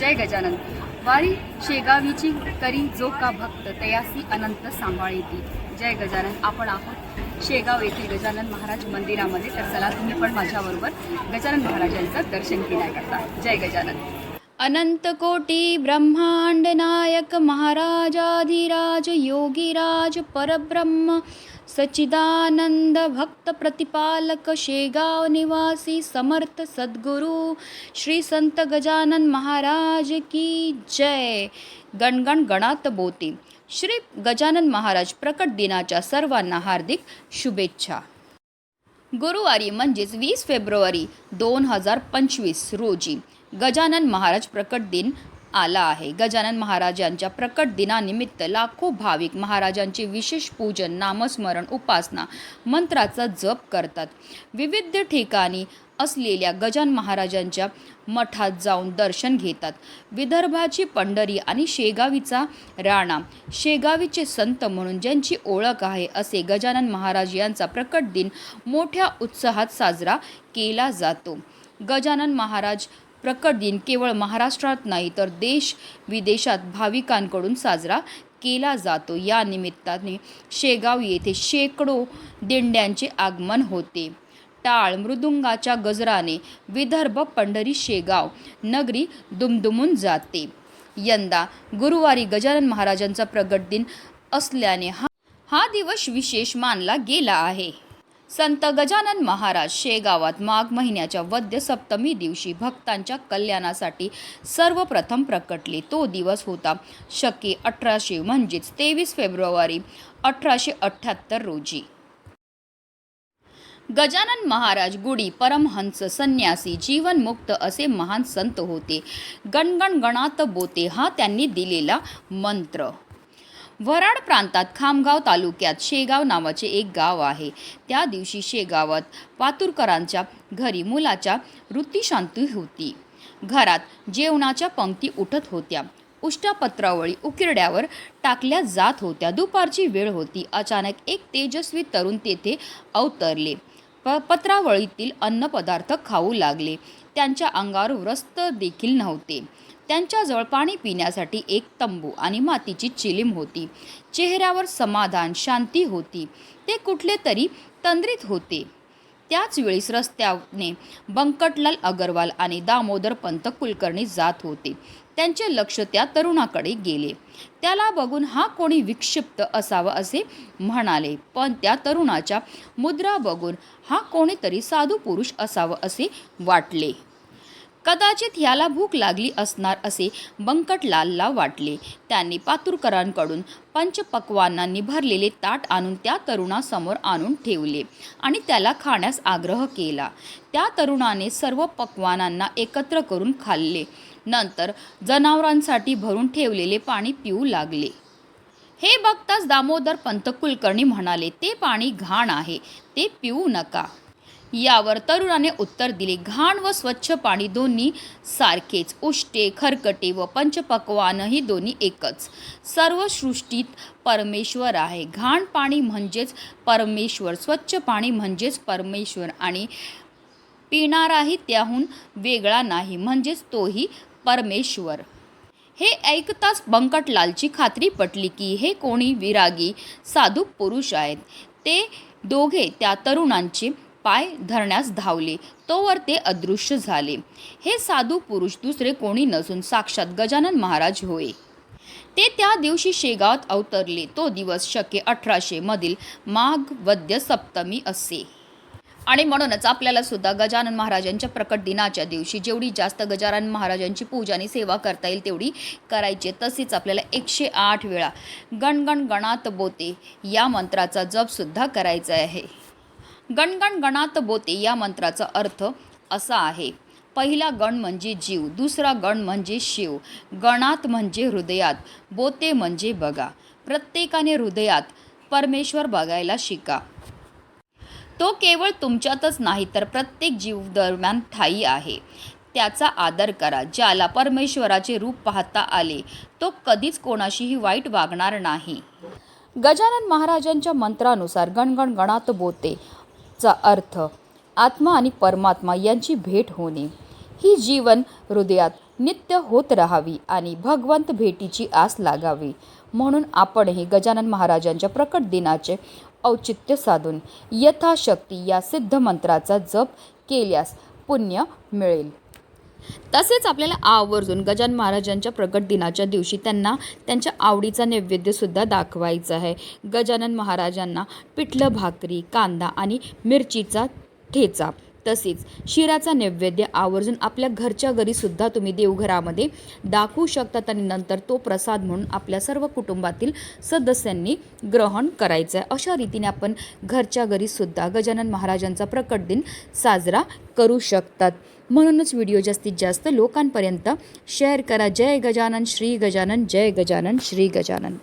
जय गजानन. वारी शेगावीची करी जो का भक्त तयासी अनंत सांभाळीती. जय गजानन. आपण आहोत शेगाव येथील गजानन महाराज मंदिरामध्ये. तर चला तुम्ही पण माझ्याबरोबर गजानन महाराजांचं दर्शन घेण्याकरता. जय गजानन. अनंत कोटी ब्रह्मांड नायक महाराजाधिराज योगीराज परब्रह्म सच्चिदानंद भक्त प्रतिपालक शेगाव निवासी समर्थ सद्गुरू श्री संत गजानन महाराज की जय. गणगण गणात बोती. श्री गजानन महाराज प्रकट दिनाच्या सर्वांना हार्दिक शुभेच्छा. गुरुवारी म्हणजेच वीस फेब्रुवारी दोन हजार पंचवीस रोजी गजानन महाराज प्रकट दिन आला आहे. गजानन महाराजांच्या प्रकट दिनानिमित्त लाखो भाविक महाराजांचे विशेष पूजन नामस्मरण उपासना मंत्राचा जप करतात. विविध ठिकाणी असलेल्या गजान महाराजांच्या मठात जाऊन दर्शन घेतात. विदर्भाची पंढरी आणि शेगावीचा राणा शेगावीचे संत म्हणून ज्यांची ओळख आहे असे गजानन महाराज यांचा प्रकट दिन मोठ्या उत्साहात साजरा केला जातो. गजानन महाराज प्रकट दिन केवळ महाराष्ट्रात नाही तर देश विदेशात भाविकांकडून साजरा केला जातो. या निमित्ताने शेगाव येथे शेकडो दिंड्यांचे आगमन होते. टाळ मृदुंगाच्या गजराने विदर्भ पंढरी शेगाव नगरी दुमदुमून जाते. यंदा गुरुवारी गजानन महाराजांचा प्रगट दिन असल्याने हा हा दिवस विशेष मानला गेला आहे. संत गजानन महाराज शेगावात माघ महिन्याच्या वद्य सप्तमी दिवशी भक्तांच्या कल्याणासाठी सर्वप्रथम प्रकटले. तो दिवस होता शके अठराशे म्हणजेच तेवीस फेब्रुवारी अठराशे अठ्ठ्याहत्तर रोजी. गजानन महाराज गुडी परमहंस संन्यासी जीवनमुक्त असे महान संत होते. गणगण गणात बोते हा त्यांनी दिलेला मंत्र. वराड प्रांतात खामगाव तालुक्यात शेगाव नावाचे एक गाव आहे. त्या दिवशी शेगावात पातुरकरांच्या घरी मुलाच्या वृत्तीशांती होती. घरात जेवणाच्या पंक्ती उठत होत्या. उष्टापत्रावळी उकिरड्यावर टाकल्या जात होत्या. दुपारची वेळ होती. अचानक एक तेजस्वी तरुण तेथे अवतरले. प पत्रावळीतील अन्नपदार्थ खाऊ लागले. त्यांच्या अंगावर व्रस्त देखील नव्हते. त्यांच्याजवळ पाणी पिण्यासाठी एक तंबू आणि मातीची चिलीम होती. चेहऱ्यावर समाधान शांती होती. ते कुठले तरी तंद्रीत होते. त्याच वेळीस रस्त्याने बंकटलाल अगरवाल आणि दामोदर पंत कुलकर्णी जात होते. त्यांचे लक्ष त्या तरुणाकडे गेले. त्याला बघून हा कोणी विक्षिप्त असावा असे म्हणाले पण त्या तरुणाच्या मुद्रा बघून हा कोणीतरी साधू पुरुष असावं असे वाटले. कदाचित ह्याला भूक लागली असणार असे बंकटलालला वाटले. त्यांनी पातुरकरांकडून पंचपक्वानांनी भरलेले ताट आणून त्या तरुणासमोर आणून ठेवले आणि त्याला खाण्यास आग्रह केला. त्या तरुणाने सर्व पक्वानांना एकत्र करून खाल्ले. नंतर जनावरांसाठी भरून ठेवलेले पाणी पिऊ लागले. हे बघताच दामोदर पंत कुलकर्णी म्हणाले ते पाणी घाण आहे ते पिऊ नका. यावर तरुणाने उत्तर दिले. घाण व स्वच्छ पाणी दोन्ही सारखेच. उष्टे खरकटे व पंचपक्वानही दोन्ही एकच. सर्व सृष्टीत परमेश्वर आहे. घाण पाणी म्हणजेच परमेश्वर. स्वच्छ पाणी म्हणजेच परमेश्वर आणि पिणाराही त्याहून वेगळा नाही. म्हणजेच तोही परमेश्वर. हे ऐकताच बंकटलालची खात्री पटली की हे कोणी विरागी साधू पुरुष आहेत. ते दोघे त्या तरुणांचे पाय धरण्यास धावले. तोवर ते अदृश्य झाले. हे साधू पुरुष दुसरे कोणी नसून साक्षात गजानन महाराज होय. ते त्या दिवशी शेगावात अवतरले. तो दिवस शके अठराशे मधील माघ वद्य सप्तमी असे. आणि म्हणूनच आपल्याला सुद्धा गजानन महाराजांच्या प्रकट दिनाच्या दिवशी जेवढी जास्त गजानन महाराजांची पूजा आणि सेवा करता येईल तेवढी करायची तसेच आपल्याला एकशे आठ वेळा गणगण गणात बोते या मंत्राचा जपसुद्धा करायचा आहे. गणगण गणात बोते या मंत्राचा अर्थ असा आहे. पहिला गण म्हणजे जीव दुसरा गण म्हणजे शिव गणात म्हणजे हृदयात बोते म्हणजे बघा. प्रत्येकाने हृदयात परमेश्वर बघायला शिका. तो केवळ तुमच्यातच नाही तर प्रत्येक जीव दरम्यान ठाई आहे. त्याचा आदर करा. ज्याला परमेश्वराचे रूप पाहता आले तो कधीच कोणाशीही वाईट वागणार नाही. गजानन महाराजांच्या मंत्रानुसार गणगण गणात बोते. चा अर्थ आत्मा आणि परमात्मा यांची भेट होणे. ही जीवन हृदयात नित्य होत राहावी आणि भगवंत भेटीची आस लागावी. म्हणून आपणही गजानन महाराजांच्या प्रकट दिनाचे औचित्य साधून यथाशक्ती या सिद्ध मंत्राचा जप केल्यास पुण्य मिळेल. तसेच आपल्याला आवर्जून गजान महाराजांच्या प्रकट दिनाच्या दिवशी त्यांना त्यांच्या आवडीचा नैवेद्यसुद्धा दाखवायचा आहे. गजानन महाराजांना पिठलं भाकरी कांदा आणि मिरचीचा ठेचा तसेच शिराचा नैवेद्य आवर्जून आपल्या घरच्या घरीसुद्धा तुम्ही देवघरामध्ये दाखवू शकतात आणि नंतर तो प्रसाद म्हणून आपल्या सर्व कुटुंबातील सदस्यांनी ग्रहण करायचं आहे. अशा रीतीने आपण घरच्या घरीसुद्धा गजानन महाराजांचा प्रकट दिन साजरा करू शकतात. म्हणूनच व्हिडिओ जास्तीत जास्त लोकांपर्यंत शेअर करा. जय गजानन श्री गजानन जय गजानन श्री गजानन.